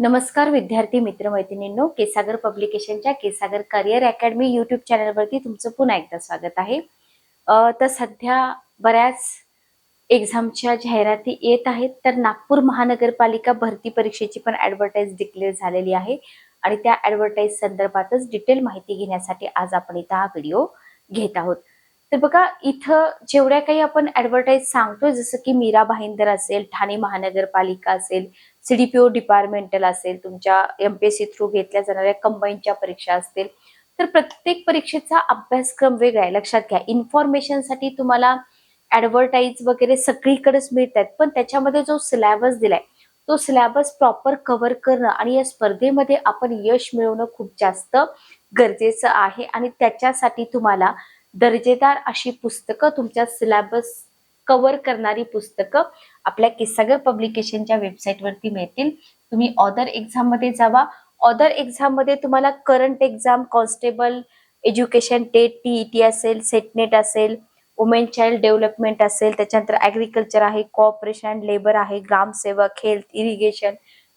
नमस्कार विद्यार्थी मित्रमैत्रिणींनो केसागर पब्लिकेशनच्या केसागर करिअर अकॅडमी युट्यूब चॅनलवरती तुमचं पुन्हा एकदा स्वागत आहे. तर सध्या बऱ्याच एक्झामच्या जाहिराती येत आहेत तर नागपूर महानगरपालिका भरती परीक्षेची पण ऍडव्हर्टाईज डिक्लेअर झालेली आहे आणि त्या ऍडव्हर्टाईज संदर्भातच डिटेल माहिती घेण्यासाठी आज आपण इथं हा व्हिडिओ घेत आहोत. तर बघा इथं जेवढ्या काही आपण ऍडव्हर्टाईज सांगतो जसं की मीरा भाईंदर असेल ठाणे महानगरपालिका असेल सीडीपीओ डिपार्टमेंटल असेल तुमच्या एमपीएससी थ्रू घेतल्या जाणाऱ्या कंबाईनच्या परीक्षा असतील तर प्रत्येक परीक्षेचा अभ्यासक्रम वेगळा आहे. लक्षात घ्या इन्फॉर्मेशनसाठी तुम्हाला ऍडव्हर्टाईज वगैरे सगळीकडेच मिळत आहेत पण त्याच्यामध्ये जो सिलॅबस दिलाय तो सिलॅबस प्रॉपर कव्हर करणं आणि या स्पर्धेमध्ये आपण यश मिळवणं खूप जास्त गरजेचं आहे आणि त्याच्यासाठी तुम्हाला दर्जेदार अशी पुस्तकं तुमच्या सिलॅबस कव्हर करणारी पुस्तकं आपल्या किस्सागर पब्लिकेशनच्या वेबसाईटवरती मिळतील. तुम्ही ऑदर एक्झाममध्ये जावा. ऑदर एक्झाममध्ये तुम्हाला current exam constable education TET T असेल सेटनेट असेल वुमेन चाइल्ड डेव्हलपमेंट असेल त्याच्यानंतर ऍग्रिकल्चर आहे कॉपरेशन लेबर आहे ग्रामसेवक हेल्थ इरिगेशन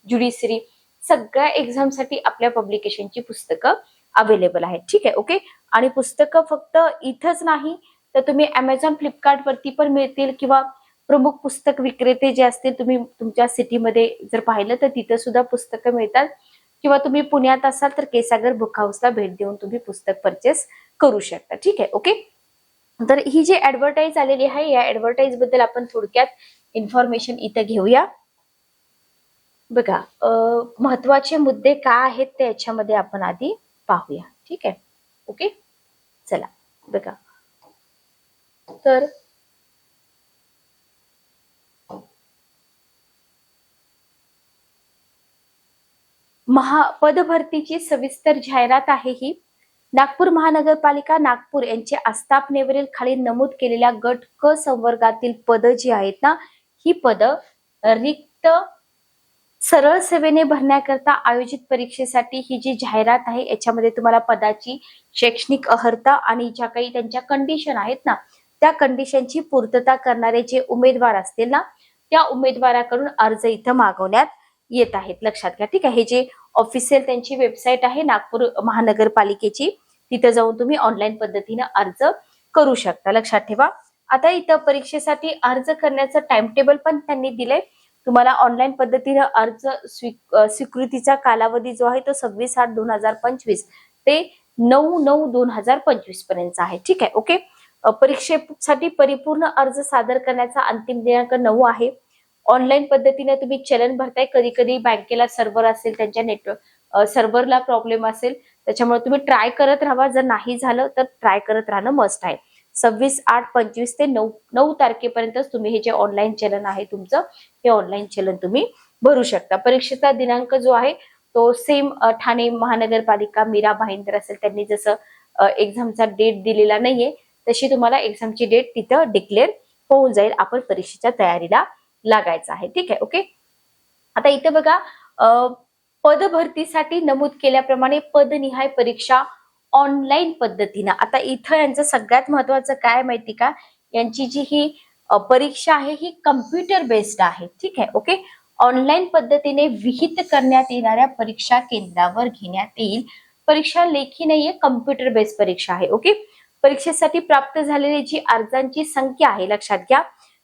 ज्युडिशरी सगळ्या एक्झामसाठी आपल्या पब्लिकेशनची पुस्तकं अवेलेबल आहेत. ठीक आहे ओके आणि पुस्तकं फक्त इथंच नाही तर तुम्ही अमेझॉन फ्लिपकार्टवरती पण मिळतील किंवा प्रमुख पुस्तक विक्रेते जे असतील तुम्ही तुमच्या सिटीमध्ये जर पाहिलं तर तिथं सुद्धा पुस्तकं मिळतात. किंवा तुम्ही पुण्यात असाल तर केसागर बुक हाऊसला भेट देऊन तुम्ही पुस्तक परचेस करू शकता. ठीक आहे? ओके तर ही जी ऍडव्हर्टाईज आलेली आहे या ऍडव्हर्टाईजबद्दल आपण थोडक्यात इन्फॉर्मेशन इथं घेऊया. बघा महत्त्वाचे मुद्दे काय आहेत ते याच्यामध्ये आपण आधी पाहूया. ठीक आहे? ओके चला. बघा. तर महा पदभरतीची सविस्तर जाहिरात आहे ही. नागपूर महानगरपालिका नागपूर यांच्या आस्थापनेवरील खाली नमूद केलेल्या गट क संवर्गातील पद जी आहेत ना ही पद रिक्त सरळ सेवेने भरण्याकरता आयोजित परीक्षेसाठी ही जी जाहिरात आहे याच्यामध्ये तुम्हाला पदाची शैक्षणिक अर्हता आणि ज्या काही त्यांच्या कंडिशन आहेत ना त्या कंडिशनची पूर्तता करणारे जे उमेदवार असतील ना त्या उमेदवाराकडून अर्ज इथं मागवण्यात येत आहेत लक्षात घ्या. ठीक आहे हे जे ऑफिशियल त्यांची वेबसाईट आहे नागपूर महानगरपालिकेची तिथं जाऊन तुम्ही ऑनलाईन पद्धतीनं अर्ज करू शकता. लक्षात ठेवा. आता इथं परीक्षेसाठी अर्ज करण्याचं टाइम टेबल पण त्यांनी दिलंय. तुम्हाला ऑनलाईन पद्धतीनं अर्ज स्वी- स्वीकृतीचा कालावधी जो आहे तो सव्वीस आठ दोन हजार पंचवीस ते नऊ नऊ दोन हजार पंचवीसपर्यंत आहे. ठीक आहे ओके? परीक्षेसाठी परिपूर्ण अर्ज सादर करण्याचा अंतिम दिनांक नऊ आहे. ऑनलाईन पद्धतीने तुम्ही चलन भरताय. कधी कधी बँकेला सर्व्हर असेल त्यांच्या नेटवर्क सर्व्हरला प्रॉब्लेम असेल त्याच्यामुळे तुम्ही ट्राय करत राहा. जर नाही झालं तर ट्राय करत राहणं मस्ट आहे. सव्वीस आठ पंचवीस ते नऊ नऊ तारखेपर्यंतच तुम्ही हे जे ऑनलाईन चलन आहे तुमचं हे ऑनलाईन चलन तुम्ही भरू शकता. परीक्षेचा दिनांक जो आहे तो सेम ठाणे महानगरपालिका मीरा भाईंदर असेल त्यांनी जसं एक्झामचा डेट दिलेला नाहीये तशी तुम्हाला एक्झामची डेट तिथं डिक्लेअर होऊन जाईल. आपण परीक्षेच्या तयारीला लागायचं आहे. ठीक आहे ओके आता इथं बघा पद पदभरतीसाठी नमूद केल्याप्रमाणे पदनिहाय परीक्षा ऑनलाईन पद्धतीनं. आता इथं यांचं सगळ्यात महत्वाचं काय माहिती का? यांची जी ही परीक्षा आहे ही कम्प्युटर बेस्ड आहे. ठीक आहे ओके ऑनलाईन पद्धतीने विहित करण्यात येणाऱ्या परीक्षा केंद्रावर घेण्यात येईल. परीक्षा लेखी नाहीये कम्प्युटर बेस्ड परीक्षा आहे ओके परीक्षेसाठी प्राप्त झालेली जी अर्जांची संख्या आहे लक्षात घ्या.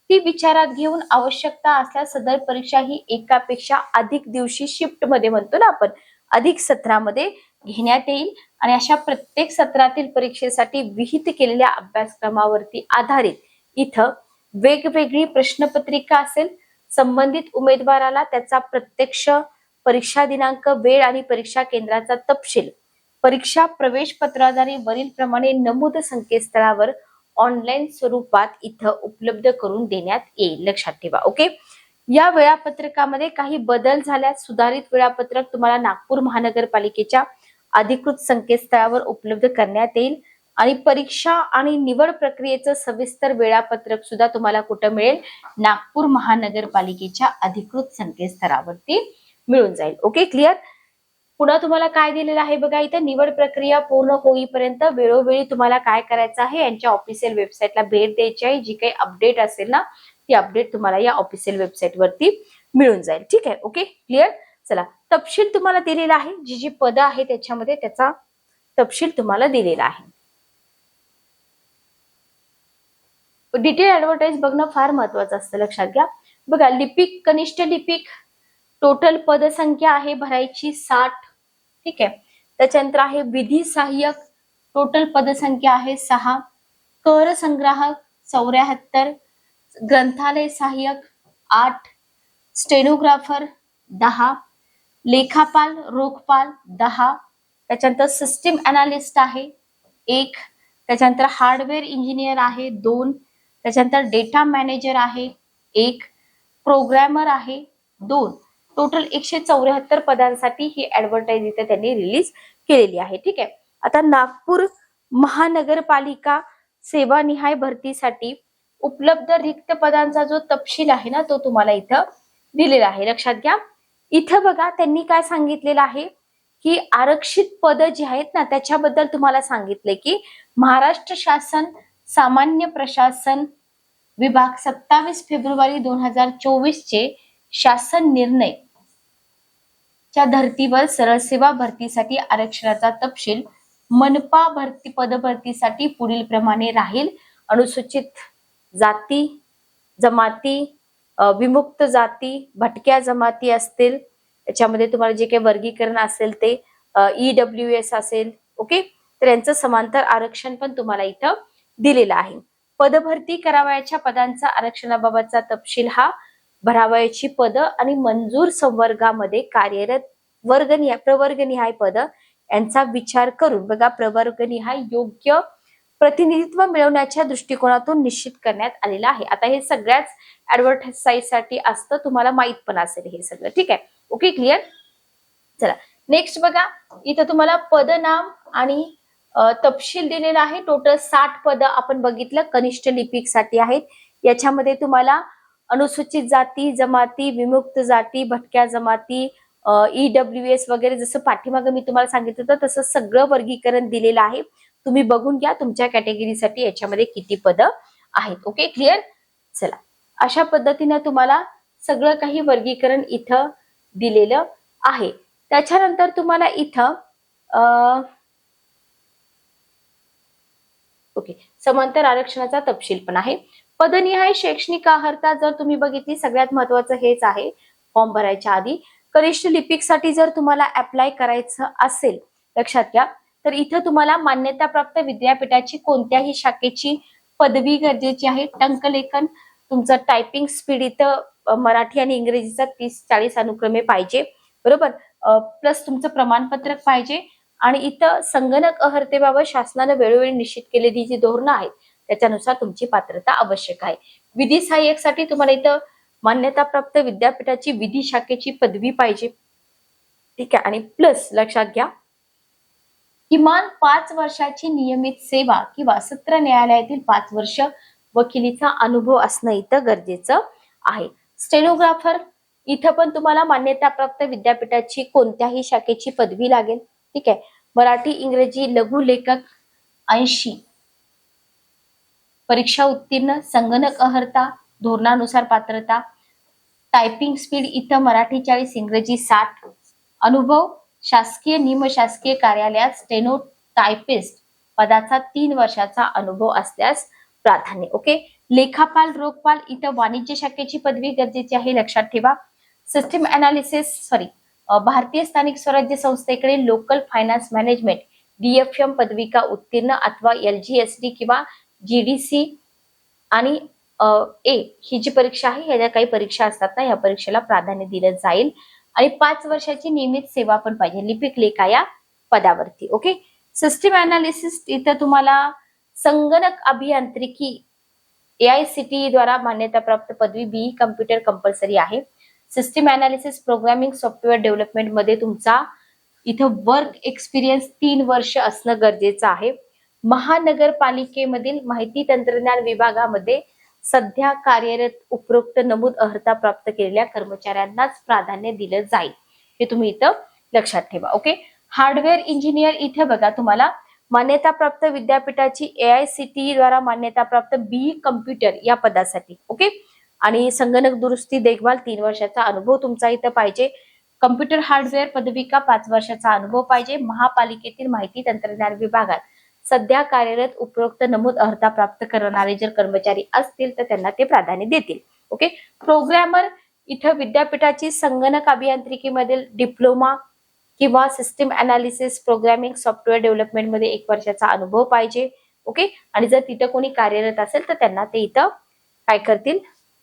ती विचारात घेऊन आवश्यकता असल्यास सदर परीक्षा ही एकापेक्षा अधिक दिवशी शिफ्टमध्ये म्हणतो ना आपण अधिक सत्रामध्ये घेण्यात येईल. आणि अशा प्रत्येक सत्रातील परीक्षेसाठी विहित केलेल्या अभ्यासक्रमावरती आधारित इथं वेगवेगळी प्रश्नपत्रिका असेल. संबंधित उमेदवाराला त्याचा प्रत्यक्ष परीक्षा दिनांक वेळ आणि परीक्षा केंद्राचा तपशील परीक्षा प्रवेश पत्राद्वारे वरील प्रमाणे नमूद संकेतस्थळावर ऑनलाईन स्वरूपात इथं उपलब्ध करून देण्यात येईल. लक्षात ठेवा ओके या वेळापत्रकामध्ये काही बदल झाल्यास सुधारित वेळापत्रक तुम्हाला नागपूर महानगरपालिकेच्या अधिकृत संकेतस्थळावर उपलब्ध करण्यात येईल आणि परीक्षा आणि निवड प्रक्रियेचं सविस्तर वेळापत्रक सुद्धा तुम्हाला कुठं मिळेल? नागपूर महानगरपालिकेच्या अधिकृत संकेतस्थळावरती मिळून जाईल. ओके क्लिअर पुन्हा तुम्हाला काय दिलेलं आहे बघा इथं निवड प्रक्रिया पूर्ण होईपर्यंत वेळोवेळी तुम्हाला काय करायचं आहे यांच्या ऑफिशियल वेबसाईटला भेट द्यायची आहे. जी काही अपडेट असेल ना ती अपडेट तुम्हाला या ऑफिशियल वेबसाईटवरती मिळून जाईल. ठीक आहे? ओके क्लिअर चला. तपशील तुम्हाला दिलेला आहे. जी जी पदं आहे त्याच्यामध्ये त्याचा तपशील तुम्हाला दिलेला आहे. डिटेल ऍडव्हर्टाईज बघणं फार महत्वाचं असतं लक्षात घ्या. बघा लिपिक कनिष्ठ लिपिक टोटल पदसंख्या आहे भरायची साठ ठीक आहे. त्याच्यानंतर आहे विधी सहाय्यक टोटल पदसंख्या आहे सहा. कर संग्राहक चौऱ्याहत्तर. ग्रंथालय सहाय्यक आठ. स्टेनोग्राफर दहा. लेखापाल रोखपाल दहा. त्याच्यानंतर सिस्टीम अनालिस्ट आहे एक. त्याच्यानंतर हार्डवेअर इंजिनियर आहे दोन. त्याच्यानंतर डेटा मॅनेजर आहे एक. प्रोग्रॅमर आहे दोन. टोटल एकशे चौऱ्याहत्तर पदांसाठी ही ऍडव्हर्टाईज इथे त्यांनी रिलीज केलेली आहे. ठीक आहे? आता नागपूर महानगरपालिका सेवानिहाय भरतीसाठी उपलब्ध रिक्त पदांचा जो तपशील आहे ना तो तुम्हाला इथं दिलेला आहे. लक्षात घ्या. इथं बघा त्यांनी काय सांगितलेलं आहे की आरक्षित पद जी आहेत ना त्याच्याबद्दल तुम्हाला सांगितले की महाराष्ट्र शासन सामान्य प्रशासन विभाग सत्तावीस फेब्रुवारी दोन हजार चोवीस चे शासन निर्णय च्या धर्तीवर सरळ सेवा भरतीसाठी आरक्षणाचा तपशील मनपा भरती पदभरतीसाठी पुढील प्रमाणे राहील. अनुसूचित जाती जमाती विमुक्त जाती भटक्या जमाती असतील. याच्यामध्ये तुम्हाला जे काही वर्गीकरण असेल ते ई डब्ल्यू एस असेल ओके? तर यांचं समांतर आरक्षण पण तुम्हाला इथं दिलेलं आहे. पदभरती करावयाच्या पदांचा आरक्षणाबाबतचा तपशील हा भरावयाची पदं आणि मंजूर संवर्गामध्ये कार्यरत वर्गनिहाय प्रवर्गनिहाय पद यांचा विचार करून बघा प्रवर्गनिहाय योग्य प्रतिनिधित्व मिळवण्याच्या दृष्टिकोनातून निश्चित करण्यात आलेलं आहे. आता हे सगळ्याच ऍडव्हर्टाईजसाठी असतं तुम्हाला माहीत पण असेल हे सगळं. ठीक आहे? ओके क्लिअर चला. नेक्स्ट बघा इथं तुम्हाला पदनाम आणि तपशील दिलेला आहे. टोटल साठ पद आपण बघितलं कनिष्ठ लिपिकसाठी आहेत. याच्यामध्ये तुम्हाला अनुसूचित जाती जमाती विमुक्त जाती भटक्या जमाती ई डब्ल्यू एस वगैरे जसं पाठीमागं मी तुम्हाला सांगितलं होतं तसं सगळं वर्गीकरण दिलेलं आहे. तुम्ही बघून घ्या तुमच्या कॅटेगरीसाठी याच्यामध्ये किती पद आहेत. ओके क्लिअर चला. अशा पद्धतीने तुम्हाला सगळं काही वर्गीकरण इथं दिलेलं आहे. त्याच्यानंतर तुम्हाला इथं अं, ओके समांतर आरक्षणाचा तपशील पण आहे. पदनिहाय शैक्षणिक अर्हता जर तुम्ही बघितली सगळ्यात महत्वाचं हेच आहे. फॉर्म भरायच्या आधी कनिष्ठ लिपिकसाठी जर तुम्हाला अप्लाय करायचं असेल लक्षात घ्या. तर इथं तुम्हाला मान्यताप्राप्त विद्यापीठाची कोणत्याही शाखेची पदवी गरजेची आहे. टंकलेखन तुमचं टायपिंग स्पीड इथं मराठी आणि इंग्रजीचा तीस चाळीस अनुक्रमे पाहिजे. बरोबर? प्लस तुमचं प्रमाणपत्र पाहिजे. आणि इथं संगणक अहर्तेबाबत शासनानं वेळोवेळी निश्चित केलेली जी धोरणं आहेत त्याच्यानुसार तुमची पात्रता आवश्यक आहे. विधी सहाय्यकसाठी तुम्हाला इथं मान्यताप्राप्त विद्यापीठाची विधी शाखेची पदवी पाहिजे. ठीक आहे. आणि प्लस लक्षात घ्या. किमान पाच वर्षाची नियमित सेवा किंवा सत्र न्यायालयातील पाच वर्ष वकिलीचा अनुभव असणं इथं गरजेचं आहे. स्टेनोग्राफर इथं पण तुम्हाला मान्यताप्राप्त विद्यापीठाची कोणत्याही शाखेची पदवी लागेल. ठीक आहे. मराठी इंग्रजी लघु लेखक ऐंशी परीक्षा उत्तीर्ण संगणक अहर्ता धोरणानुसार पात्रता टायपिंग स्पीड इथं मराठी चाळीस इंग्रजी साठ. अनुभव शासकीय निमशासकीय कार्यालयात स्टेनो टायपिस्ट पदाचा तीन वर्षाचा अनुभव असल्यास प्राधान्य. ओके लेखापाल रोखपाल इथं वाणिज्य शाखेची पदवी गरजेची आहे लक्षात ठेवा. सिस्टीम अनालिसिस सॉरी भारतीय स्थानिक स्वराज्य संस्थेकडे लोकल फायनान्स मॅनेजमेंट डीएफएम पदविका उत्तीर्ण अथवा एल जी एस डी किंवा जीडीसी आणि ए ही जी परीक्षा आहे ह्या ज्या काही परीक्षा असतात ना या परीक्षेला प्राधान्य दिलं जाईल. आणि पाच वर्षाची नियमित सेवा पण पाहिजे लिपिक लेखा या पदावरती ओके? सिस्टीम अनालिसिस इथं तुम्हाला संगणक अभियांत्रिकी ए आय सी टी द्वारा मान्यताप्राप्त पदवी बी कम्प्युटर कंपल्सरी आहे. सिस्टीम अनालिसिस प्रोग्रामिंग सॉफ्टवेअर डेव्हलपमेंटमध्ये तुमचा इथं वर्क एक्सपिरियन्स तीन वर्ष असणं गरजेचं आहे. महानगरपालिकेमधील माहिती तंत्रज्ञान विभागामध्ये सध्या कार्यरत उपरोक्त नमूद अर्हता प्राप्त केलेल्या कर्मचाऱ्यांनाच प्राधान्य दिलं जाईल. हे तुम्ही इथं लक्षात ठेवा ओके? हार्डवेअर इंजिनियर इथे बघा तुम्हाला मान्यताप्राप्त विद्यापीठाची ए आय सी टी द्वारा मान्यताप्राप्त बी कम्प्युटर या पदासाठी ओके? आणि संगणक दुरुस्ती देखभाल तीन वर्षाचा अनुभव तुमचा इथं पाहिजे. कम्प्युटर हार्डवेअर पदविका पाच वर्षाचा अनुभव पाहिजे. महापालिकेतील माहिती तंत्रज्ञान विभागात सध्या कार्यरत उपरोक्त नमूद अर्हता प्राप्त करणारे जर कर्मचारी असतील तर त्यांना ते प्राधान्य देतील. ओके प्रोग्रॅमर इथं विद्यापीठाची संगणक अभियांत्रिकीमधील डिप्लोमा किंवा सिस्टीम अनालिसिस प्रोग्रामिंग सॉफ्टवेअर डेव्हलपमेंटमध्ये एक वर्षाचा अनुभव पाहिजे. ओके आणि जर तिथं कोणी कार्यरत असेल तर त्यांना ते इथं काय करतील?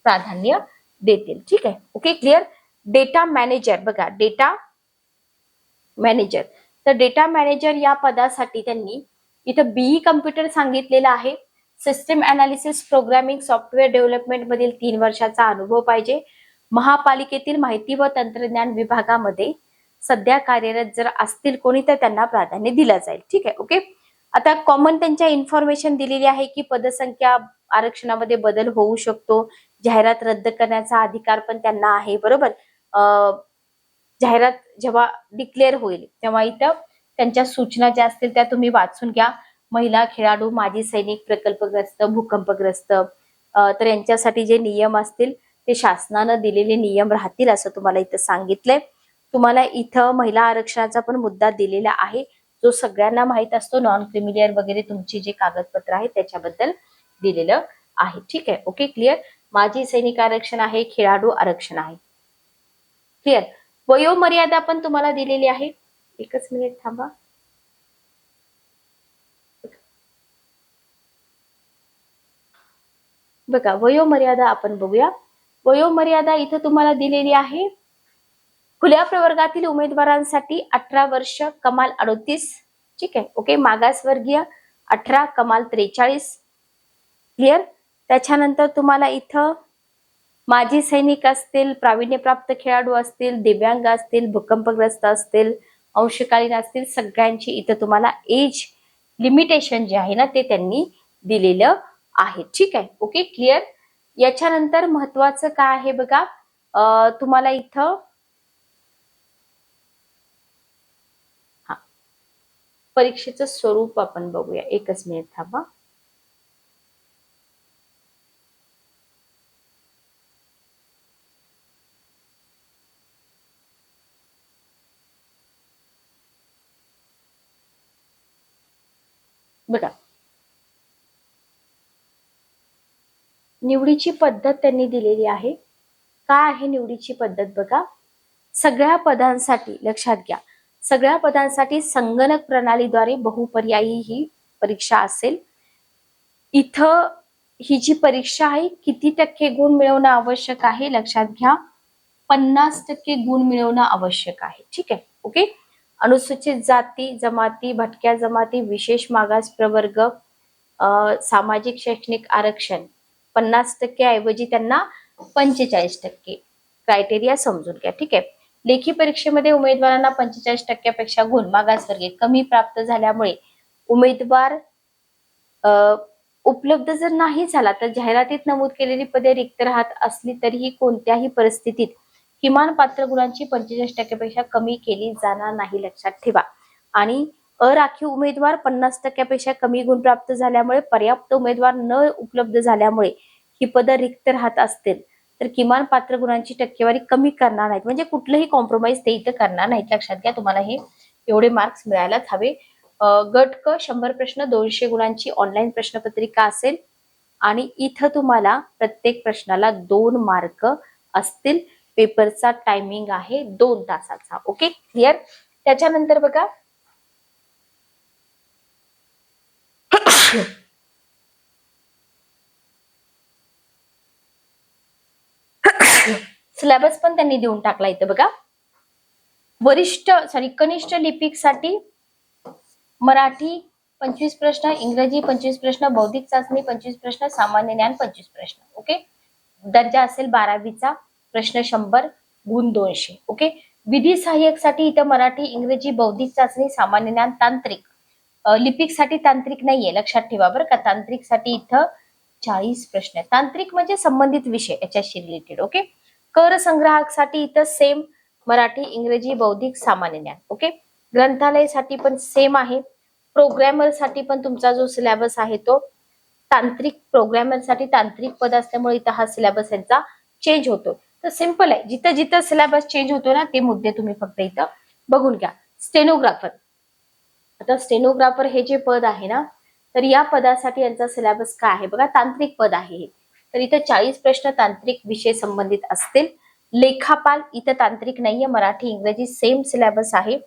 प्राधान्य देतील. ठीक आहे? ओके क्लिअर डेटा मॅनेजर बघा डेटा मॅनेजर तर डेटा मॅनेजर या पदासाठी त्यांनी इथं बीई कम्प्युटर सांगितलेलं आहे. System analysis programming software development मधील तीन वर्षाचा अनुभव पाहिजे. महापालिकेतील माहिती व तंत्रज्ञान विभागामध्ये सध्या कार्यरत जर असतील कोणी तर त्यांना प्राधान्य दिलं जाईल. ठीक आहे ओके आता कॉमन त्यांच्या इन्फॉर्मेशन दिलेली आहे की पदसंख्या आरक्षणामध्ये बदल होऊ शकतो. जाहिरात रद्द करण्याचा अधिकार पण त्यांना आहे बरोबर? जाहिरात जेव्हा डिक्लेअर होईल तेव्हा इथं त्यांच्या सूचना ज्या असतील त्या तुम्ही वाचून घ्या. महिला खेळाडू माजी सैनिक प्रकल्पग्रस्त भूकंपग्रस्त तर यांच्यासाठी जे नियम असतील ते शासनानं दिलेले नियम राहतील असं तुम्हाला इथं सांगितलंय. तुम्हाला इथं महिला आरक्षणाचा पण मुद्दा दिलेला आहे. जो सगळ्यांना माहीत असतो नॉन क्रिमिलियर वगैरे तुमची जे कागदपत्र आहेत त्याच्याबद्दल दिलेलं आहे. ठीक आहे? ओके? क्लिअर माजी सैनिक आरक्षण आहे खेळाडू आरक्षण आहे. क्लिअर वयोमर्यादा पण तुम्हाला दिलेली आहे. एकच मिनिट थांबा. बघा वयोमर्यादा आपण बघूया. वयोमर्यादा इथं तुम्हाला दिलेली आहे. खुल्या प्रवर्गातील उमेदवारांसाठी अठरा वर्ष कमाल अडोतीस. ठीक आहे ओके मागासवर्गीय अठरा कमाल त्रेचाळीस. क्लिअर त्याच्यानंतर तुम्हाला इथं माजी सैनिक असतील प्रावीण्यप्राप्त खेळाडू असतील दिव्यांग असतील भूकंपग्रस्त असतील अंशकालीन असतील सगळ्यांची इथं तुम्हाला एज लिमिटेशन जे आहे ना ते त्यांनी दिलेलं आहे. ठीक आहे? ओके क्लिअर याच्यानंतर महत्वाचं काय आहे बघा? तुम्हाला इथं हा परीक्षेचं स्वरूप आपण बघूया. एकच मिनिट थांबा. बघा. निवडीची पद्धत त्यांनी दिलेली आहे. काय आहे निवडीची पद्धत बघा? सगळ्या पदांसाठी लक्षात घ्या. सगळ्या पदांसाठी संगणक प्रणालीद्वारे बहुपर्यायी ही परीक्षा असेल. इथं ही जी परीक्षा आहे किती टक्के गुण मिळवणं आवश्यक आहे लक्षात घ्या. पन्नास टक्के गुण मिळवणं आवश्यक आहे. ठीक आहे? ओके? अनुसूचित जाती जमाती भटक्या जमाती विशेष मागास प्रवर्ग सामाजिक शैक्षणिक आरक्षण. पन्नास टक्के ऐवजी त्यांना पंचेचाळीस टक्के क्रायटेरिया समजून घ्या ठीक आहे? लेखी परीक्षेमध्ये उमेदवारांना पंचेचाळीस टक्क्यापेक्षा गुण मागासवर्गीय कमी प्राप्त झाल्यामुळे उमेदवार उपलब्ध जर नाही झाला तर जाहिरातीत नमूद केलेली पदे रिक्त राहत असली तरीही कोणत्याही परिस्थितीत किमान पात्र गुणांची पंचेचाळीस टक्क्यापेक्षा कमी केली जाणार नाही लक्षात ठेवा. आणि अराखीव उमेदवार पन्नास टक्क्यापेक्षा कमी गुण प्राप्त झाल्यामुळे पर्याप्त उमेदवार न उपलब्ध झाल्यामुळे ही पद रिक्त राहत असतील तर किमान पात्र गुणांची टक्केवारी कमी करणार नाहीत. म्हणजे कुठलंही कॉम्प्रोमाइज ते इथं करणार नाहीत. लक्षात घ्या तुम्हाला हे एवढे मार्क्स मिळायलाच हवे. गट क शंभर प्रश्न दोनशे गुणांची ऑनलाईन प्रश्नपत्रिका असेल आणि इथं तुम्हाला प्रत्येक प्रश्नाला दोन मार्क असतील. पेपरचा टायमिंग आहे दोन तासाचा. ओके क्लिअर त्याच्यानंतर बघा. सिलेबस पण त्यांनी देऊन टाकला इथं बघा. वरिष्ठ सॉरी कनिष्ठ लिपिकसाठी मराठी पंचवीस प्रश्न इंग्रजी पंचवीस प्रश्न बौद्धिक चाचणी पंचवीस प्रश्न सामान्य ज्ञान पंचवीस प्रश्न. ओके दर्जा असेल बारावीचा. प्रश्न शंभर गुण दोनशे. ओके विधी सहाय्यकसाठी इथं मराठी इंग्रजी बौद्धिक चाचणी सामान्य ज्ञान तांत्रिक. लिपिकसाठी तांत्रिक नाहीये लक्षात ठेवा बरं का. तांत्रिकसाठी इथं चाळीस प्रश्न तांत्रिक म्हणजे संबंधित विषय याच्याशी रिलेटेड ओके कर संग्राहकसाठी इथं सेम मराठी इंग्रजी बौद्धिक सामान्य ज्ञान ओके ग्रंथालयासाठी पण सेम आहे. प्रोग्रॅमरसाठी पण तुमचा जो सिलेबस आहे तो तांत्रिक प्रोग्रॅमरसाठी तांत्रिक पद असल्यामुळे इथं हा सिलेबस यांचा चेंज होतो. तर सिंपल आहे. जिथं जिथं सिलेबस चेंज होतो ना ते मुद्दे तुम्ही फक्त इथं बघून घ्या. स्टेनोग्राफर आता स्टेनोग्राफर हे जे पद आहे ना तर या पदासाठी यांचा सिलेबस काय आहे? बघा तांत्रिक पद आहे हे. तर इथं चाळीस प्रश्न तांत्रिक विषय संबंधित असतील. लेखापाल इथं तांत्रिक नाहीये मराठी इंग्रजी सेम सिलेबस आहे.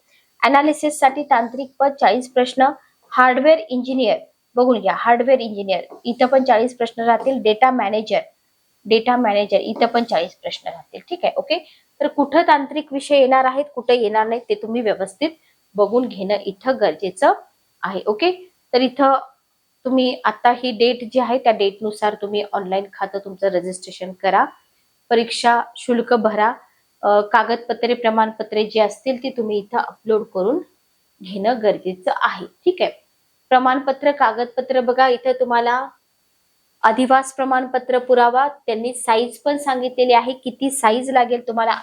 अनालिसिससाठी तांत्रिक पद चाळीस प्रश्न. हार्डवेअर इंजिनियर बघून घ्या हार्डवेअर इंजिनियर इथं पण चाळीस प्रश्न राहतील. डेटा मॅनेजर डेटा मॅनेजर इथं पण चाळीस प्रश्न राहतील. ठीक आहे? ओके तर कुठं तांत्रिक विषय येणार आहेत कुठे येणार नाहीत ते तुम्ही व्यवस्थित बघून घेणं इथं गरजेचं आहे. ओके तर इथं तुम्ही आता ही डेट जी आहे त्या डेटनुसार तुम्ही ऑनलाईन खातं तुमचं रजिस्ट्रेशन करा. परीक्षा शुल्क भरा. कागदपत्रे प्रमाणपत्रे जी असतील ती तुम्ही इथं अपलोड करून घेणं गरजेचं आहे. ठीक आहे? प्रमाणपत्र कागदपत्र बघा इथं तुम्हाला अधिवास प्रमाणपत्र पुरावा त्यांनी साईज पण सांगितलेली आहे. किती साईज लागेल तुम्हाला?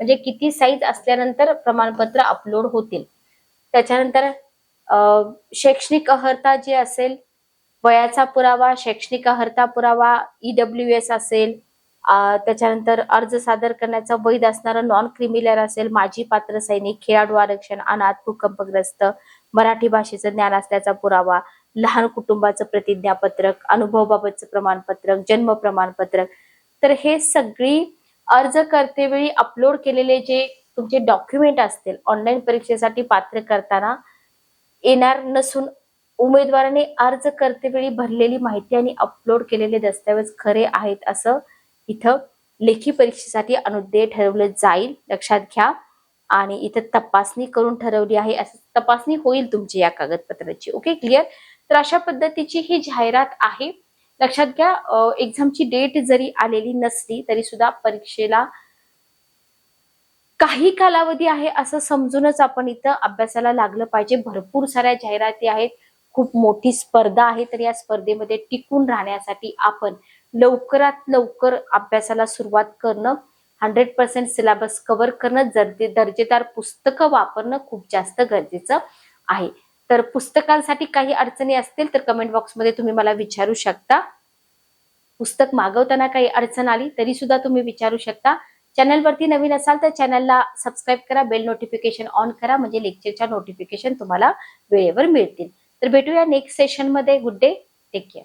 म्हणजे किती साईज असल्यानंतर प्रमाणपत्र अपलोड होतील. त्याच्यानंतर अ, शैक्षणिक अर्हता जी असेल वयाचा पुरावा शैक्षणिक अर्हता पुरावा ईडब्ल्यू एस असेल त्याच्यानंतर अर्ज सादर करण्याचा वैध असणारा नॉन क्रिमिलर असेल माजी पात्र सैनिक खेळाडू आरक्षण अनाथ भूकंपग्रस्त मराठी भाषेचं ज्ञान असल्याचा पुरावा लहान कुटुंबाचं प्रतिज्ञापत्रक अनुभवाबाबतचं प्रमाणपत्रक जन्म प्रमाणपत्रक. तर हे सगळी अर्ज करतेवेळी अपलोड केलेले जे तुमचे डॉक्युमेंट असतील ऑनलाईन परीक्षेसाठी पात्र करताना येणार नसून उमेदवाराने अर्ज करतेवेळी भरलेली माहिती आणि अपलोड केलेले दस्तावेज खरे आहेत असं इथं लेखी परीक्षेसाठी अनुदेय ठरवलं जाईल. लक्षात घ्या. आणि इथं तपासणी करून ठरवली आहे. असं तपासणी होईल तुमची या कागदपत्राची. ओके क्लिअर तर अशा पद्धतीची ही जाहिरात आहे. लक्षात घ्या एक्झामची डेट जरी आलेली नसली तरी सुद्धा परीक्षेला काही कालावधी आहे असं समजूनच आपण इथं अभ्यासाला लागलं पाहिजे. भरपूर साऱ्या जाहिराती आहेत. खूप मोठी स्पर्धा आहे तर या स्पर्धेमध्ये टिकून राहण्यासाठी आपण लवकरात लवकर अभ्यासाला सुरुवात करणं हंड्रेड पर्सेंट सिलेबस कव्हर करणं दर्जे दर्जेदार पुस्तकं वापरणं खूप जास्त गरजेचं आहे. तर पुस्तकांसाठी काही अडचणी असतील तर कमेंट बॉक्समध्ये तुम्ही मला विचारू शकता. पुस्तक मागवताना काही अडचण आली तरी सुद्धा तुम्ही विचारू शकता. चॅनलवरती नवीन असाल तर चॅनलला सबस्क्राईब करा बेल नोटिफिकेशन ऑन करा म्हणजे लेक्चरच्या नोटिफिकेशन तुम्हाला वेळेवर मिळतील. तर भेटूया नेक्स्ट सेशनमध्ये गुड डे टेक केअर